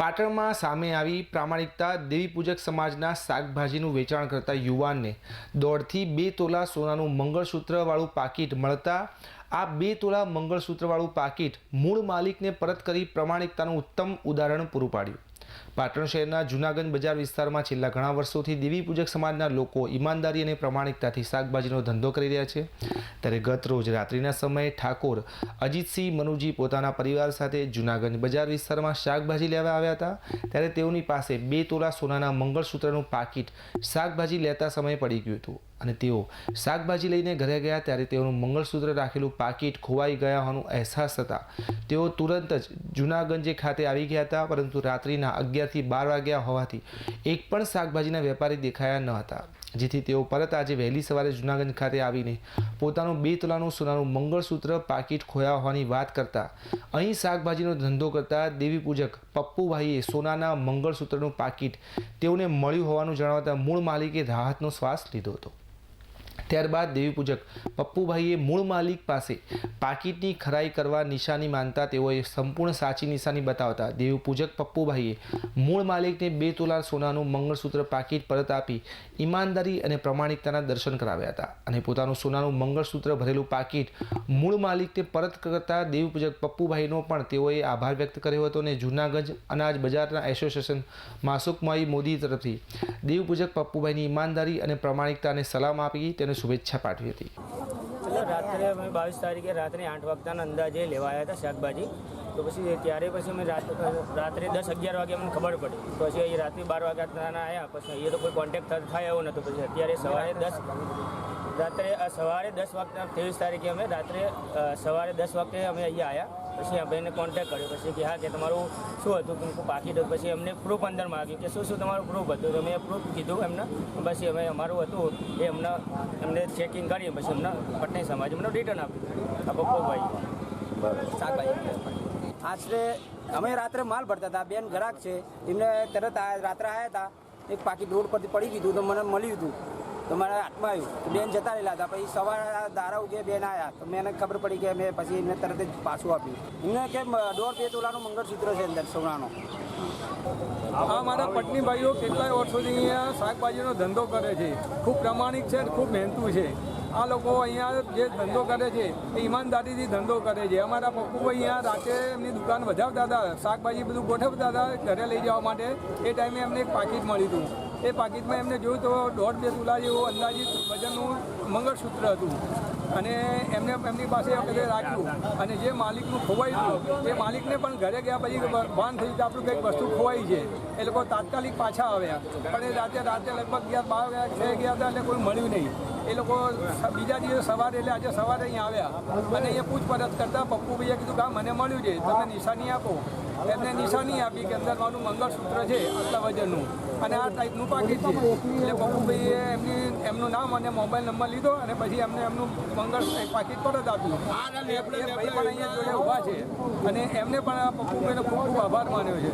પાટણમાં સામે આવી પ્રામાણિકતા દેવી પૂજક સમાજના શાકભાજીનું વેચાણ કરતા યુવાનને દોઢથી બે તોલા સોનાનું મંગળસૂત્રવાળું પાકીટ મળતા આ બે તોલા મંગળસૂત્રવાળું પાકીટ મૂળ માલિકને પરત કરી પ્રામાણિકતાનું ઉત્તમ ઉદાહરણ પૂરું પાડ્યું. પાટણ શહેરના જૂનાગંજ બજાર વિસ્તારમાં છેલ્લા ઘણા વર્ષોથી દેવી પૂજક સમાજના લોકો ઈમાનદારી અને પ્રામાણિકતાથી શાકભાજીનો ધંધો કરી રહ્યા છે. ત્યારે ગત રોજ રાત્રિના સમયે ઠાકોર અજીતસિંહ મનુજી પોતાના પરિવાર સાથે જૂનાગંજ બજાર વિસ્તારમાં શાકભાજી લેવા આવ્યા હતા. ત્યારે તેઓની પાસે બે તોલા સોનાના મંગળસૂત્રનું પાકીટ શાકભાજી લેતા સમયે પડી ગયું હતું. અને તેઓ શાકભાજી લઈને ઘરે ગયા ત્યારે તેઓનું મંગળસૂત્ર રાખેલું પાકીટ ખોવાઈ ગયા હોવાનો અહેસાસ હતા તેઓ તુરંત જ જૂનાગંજે ખાતે આવી ગયા હતા, પરંતુ રાત્રિના અગિયારથી બાર વાગ્યા હોવાથી એક પણ શાકભાજીના વેપારી દેખાયા ન હતા, જેથી તેઓ પરત આજે વહેલી સવારે જૂનાગંજ ખાતે આવીને પોતાનું બે તોલાનું સોનાનું મંગળસૂત્ર પાકીટ ખોયા હોવાની વાત કરતા, અહીં શાકભાજીનો ધંધો કરતા દેવી પૂજક પપ્પુભાઈએ સોનાના મંગળસૂત્રનું પાકીટ તેઓને મળ્યું હોવાનું જણાવતા મૂળ માલિકે રાહતનો શ્વાસ લીધો હતો. ત્યારબાદ દેવીપૂજક પપ્પુભાઈએ મૂળ માલિક પાસે પાકીટની ખરાઈ કરવા નિશાની માનતા તેઓએ સંપૂર્ણ સાચી નિશાની બતાવતા દેવીપૂજક પપ્પુભાઈએ મૂળ માલિકને બે તોલા સોનાનું મંગળસૂત્ર પાકીટ પરત આપી ઈમાનદારી અને પ્રમાણિકતાના દર્શન કરાવ્યા હતા અને પોતાનું સોનાનું મંગળસૂત્ર ભરેલું પાકીટ મૂળ માલિકને પરત કરતા દેવીપૂજક પપ્પુભાઈનો પણ તેઓએ આભાર વ્યક્ત કર્યો હતો અને જૂનાગંજ અનાજ બજારના એસોસિએશન માસુકમાઈ મોદી તરફથી દેવપૂજક પપ્પુભાઈની ઈમાનદારી અને પ્રમાણિકતાને સલામ આપી તેને શુભેચ્છા પાઠવી હતી. રાત્રે અમે બાવીસ તારીખે રાત્રે આઠ વાગતાના અંદાજે લેવાયા હતા શાકભાજી. તો પછી ત્યારે પછી અમે રાત્રે દસ અગિયાર વાગે અમને ખબર પડી. પછી અહીં રાત્રે બાર વાગ્યાના આવ્યા પછી અહીંયા તો કોઈ કોન્ટેક્ટ થાય એવો નહોતો. પછી અત્યારે સવારે દસ રાત્રે સવારે દસ વાગતા ત્રેવીસ તારીખે અમે રાત્રે સવારે દસ વાગ્યે અમે અહીંયા આવ્યા પછી ભાઈને કોન્ટેક્ટ કર્યો. પછી કે હા કે તમારું શું હતું? કે મેં પાકીટ હતું પછી અમને પ્રૂફ અંદર માગ્યું કે શું શું તમારું પ્રૂફ હતું? તો મેં પ્રૂફ કીધું એમને. પછી અમે અમારું હતું એ અમને એમને ચેકિંગ કરી પછી અમને પટણી સમાજ અમને રિટર્ન આપ્યું. આ પપ્પુભાઈ શાકભાજી. આશરે અમે રાત્રે માલ ભરતા હતા. બેન ગ્રાહક છે. એમને તરત રાત્રે આવ્યા હતા. એક પાકી રોડ પરથી પડી ગયું તો મને મળ્યું હતું. તો મારા હાથમાં આવ્યું. બેન જતા રહેલા હતા. પછી સવારે દારા ઉગે બેન આવ્યા તો મેં એને ખબર પડી કે મેં પછી એમને તરત જ પાછું આપ્યું. એમને કે દોઢ બે તોલાનું મંગળસૂત્ર છે અંદર, સોનાનો. આ મારા પટની ભાઈઓ કેટલાય વર્ષોથી અહીંયા શાકભાજીનો ધંધો કરે છે. ખૂબ પ્રમાણિક છે ખૂબ મહેનતું છે. આ લોકો અહીંયા જે ધંધો કરે છે, એ ઈમાનદારીથી ધંધો કરે છે. અમારા પપ્પુભાઈ અહીંયા રાતે એમની દુકાન વધાવતા હતા. શાકભાજી બધું ગોઠવતા હતા ઘરે લઈ જવા માટે. એ ટાઈમે એમને એક પાકીટ મળ્યું હતું. એ પાકીટમાં એમને જોયું તો દોઢ બે તુલા જેવું અંદાજિત વજનનું મંગળસૂત્ર હતું. અને એમને એમની પાસે વખતે રાખ્યું. અને જે માલિકનું ખોવાઈ ગયું એ માલિકને પણ ઘરે ગયા પછી ભાન થઈ કે આપણું કંઈક વસ્તુ ખોવાઈ છે. એ લોકો તાત્કાલિક પાછા આવ્યા. પણ એ રાતે રાતે લગભગ ગયા, બાર ગયા ગયા હતા એટલે કોઈ મળ્યું નહીં. એ લોકો બીજા દિવસે સવારે એટલે આજે સવારે અહીંયા આવ્યા. અને અહીંયા પૂછપરછ કરતા પપ્પુભાઈએ કીધું કે મને મળ્યું છે, તમે નિશાની આપો. એમને નિશાની આપી કે અંદર મારું મંગળસૂત્ર છે આટલા વજનનું અને આ ટાઈપનું પાકીટ છે. એટલે પપ્પુભાઈએ એમની, એમનું નામ અને મોબાઈલ નંબર લીધો અને પછી એમને એમનું મંગળ પાકીટ પરત આપ્યું. એ ભાઈ પણ અહીંયા જોડે ઊભા છે. અને એમને પણ આ પપ્પુભાઈનો ખૂબ ખૂબ આભાર માન્યો છે.